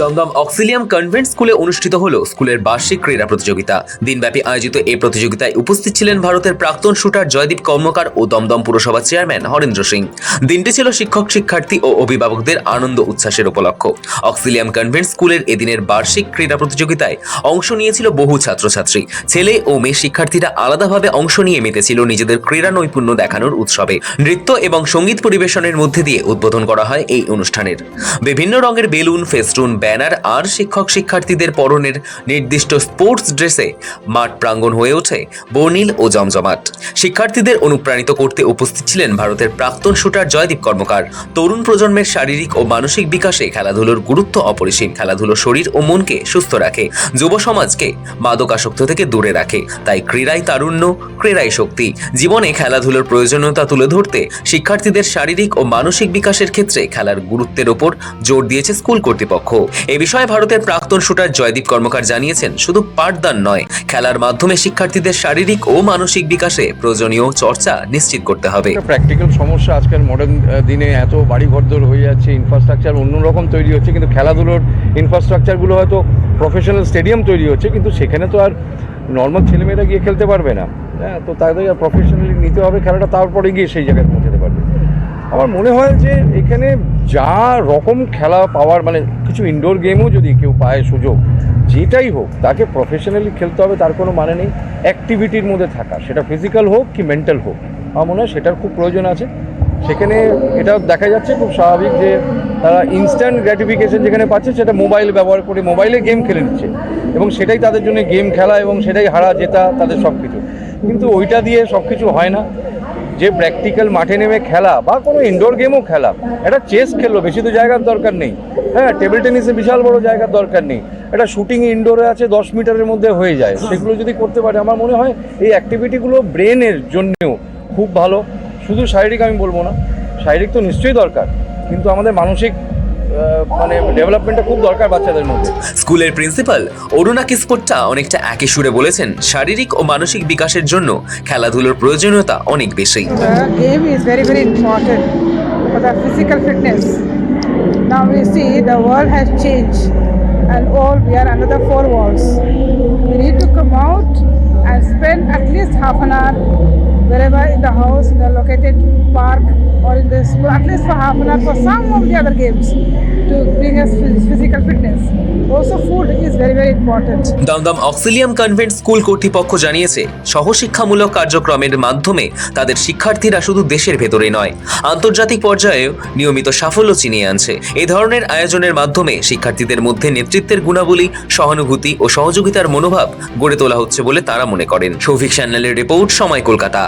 Dumdum Auxilium convent স্কুলে অনুষ্ঠিত হল স্কুলের বার্ষিক ক্রীড়া প্রতিযোগিতা। দিনব্যাপী আয়োজিত এই প্রতিযোগিতায় উপস্থিত ছিলেন ভারতের প্রাক্তন শুটার জয়দীপ কর্মকার ও দমদম পুরসভা চেয়ারম্যান হরেন্দ্র সিং। দিনটি ছিল শিক্ষক, শিক্ষার্থী ও অভিভাবকদের আনন্দ উচ্ছ্বাসের উপলক্ষ। অক্সিলিয়াম কনভেন্ট স্কুলের এদিনের বার্ষিক ক্রীড়া প্রতিযোগিতায় অংশ নিয়েছিল বহু ছাত্রছাত্রী। ছেলে ও মেয়ে শিক্ষার্থীরা আলাদাভাবে অংশ নিয়ে মেতেছিল নিজেদের ক্রীড়া নৈপুণ্য দেখানোর উৎসবে। নৃত্য এবং সংগীত পরিবেশনের মধ্যে দিয়ে উদ্বোধন করা হয় এই অনুষ্ঠানের। বিভিন্ন রঙের বেলুন, ফেস্টুন ব্যানার আর শিক্ষক শিক্ষার্থীদের পরনের নির্দিষ্ট স্পোর্টস ড্রেসে মাঠ প্রাঙ্গণ হয়ে ওঠে বর্ণিল ও জমজমাট। শিক্ষার্থীদের অনুপ্রাণিত করতে উপস্থিত ছিলেন ভারতের প্রাক্তন শুটার জয়দীপ কর্মকার। তরুণ প্রজন্মের শারীরিক ও মানসিক বিকাশে খেলাধুলোর গুরুত্ব অপরিসীম। খেলাধুলো শরীর ও মনকে সুস্থ রাখে। যুব সমাজকে মাদকাসক্ত থেকে দূরে রাখে। তাই ক্রীড়াই তারুণ্য, ক্রীড়াই শক্তি। জীবনে খেলাধুলোর প্রয়োজনীয়তা তুলে ধরতে শিক্ষার্থীদের শারীরিক ও মানসিক বিকাশের ক্ষেত্রে খেলার গুরুত্বের ওপর জোর দিয়েছে স্কুল কর্তৃপক্ষ। এ বিষয়ে ভারতের প্রাক্তন শুটার জয়দীপ কর্মকার জানিয়েছেন, শুধু পাঠদান নয়, খেলার মাধ্যমে শিক্ষার্থীদের শারীরিক ও মানসিক বিকাশে প্রয়োজনীয় চর্চা নিশ্চিত করতে হবে। প্র্যাকটিক্যাল সমস্যা আজকাল মডার্ন দিনে এত বাড়ি ঘরদোর হয়ে যাচ্ছে ইনফ্রাস্ট্রাকচার অন্যরকম তৈরি হচ্ছে, কিন্তু খেলাধুলোর ইনফ্রাস্ট্রাকচারগুলো হয়তো প্রফেশনাল স্টেডিয়াম তৈরি হচ্ছে, কিন্তু সেখানে তো আর নর্মাল ছেলেমেয়েরা গিয়ে খেলতে পারবে না। হ্যাঁ তো তাদের প্রফেশনালি নিতে হবে খেলাটা, তারপরে গিয়ে সেই জায়গায় পৌঁছাতে পারবে। আমার মনে হয় যে এখানে যা রকম খেলা পাওয়ার মানে কিছু ইনডোর গেমও যদি কেউ পায় সুযোগ, যেটাই হোক, তাকে প্রফেশনালি খেলতে হবে, তার কোনো মানে নেই। অ্যাক্টিভিটির মধ্যে থাকা, সেটা ফিজিক্যাল হোক কি মেন্টাল হোক। আমার মনে হয় সেটার খুব প্রয়োজন আছে। সেখানে এটা দেখা যাচ্ছে খুব স্বাভাবিক যে, তারা ইনস্ট্যান্ট গ্র্যাটিফিকেশন যেখানে পাচ্ছে, সেটা মোবাইল ব্যবহার করে মোবাইলে গেম খেলে নিচ্ছে। এবং সেটাই তাদের জন্য গেম খেলা এবং সেটাই হারা, জেতা, তাদের সব কিছু কিন্তু ওইটা দিয়ে সব কিছু হয় না। যে প্র্যাকটিক্যাল মাঠে নেমে খেলা বা কোনো ইনডোর গেমও খেলা, একটা চেস খেললো, বেশি তো জায়গার দরকার নেই। হ্যাঁ টেবিল টেনিসে বিশাল বড় জায়গার দরকার নেই। একটা শুটিং ইনডোরে আছে দশ মিটারের মধ্যে হয়ে যায়। সেগুলো যদি করতে পারে, আমার মনে হয় এই অ্যাক্টিভিটিগুলো ব্রেনের জন্যেও খুব ভালো। শুধু শারীরিক আমি বলব না, শারীরিক তো নিশ্চয়ই দরকার, কিন্তু আমাদের মানসিক মানে ডেভেলপমেন্টটা খুব দরকার বাচ্চাদের মধ্যে। স্কুলের প্রিন্সিপাল অরুণা কিসপটটা অনেকটা একই সুরে বলেছেন শারীরিক ও মানসিক বিকাশের জন্য খেলাধুলোর প্রয়োজনীয়তা অনেক বেশি। Game is very very important for the physical fitness now see the world has change and all we are under the four walls we need out spend at least half an hour wherever in the house, in the located park or in the school, at least for half an hour for some of the other games to phys- physical fitness. Also food is very, very important. Dum Dum Auxilium convent school কর্তৃপক্ষ জানিয়েছে সহশিক্ষামূলক কার্যক্রমের মাধ্যমে তাদের শিক্ষার্থীরা শুধু দেশের ভেতরে নয় আন্তর্জাতিক পর্যায়েও নিয়মিত সাফল্য চিনিয়ে আনছে এই ধরনের আয়োজনের মাধ্যমে শিক্ষার্থীদের মধ্যে নেতৃত্বের গুণাবলী সহানুভূতি ও সহযোগিতার মনোভাব গড়ে তোলা হচ্ছে বলে তারা মনে করেন সৌভিক চ্যানেলের রিপোর্ট সময় কলকাতা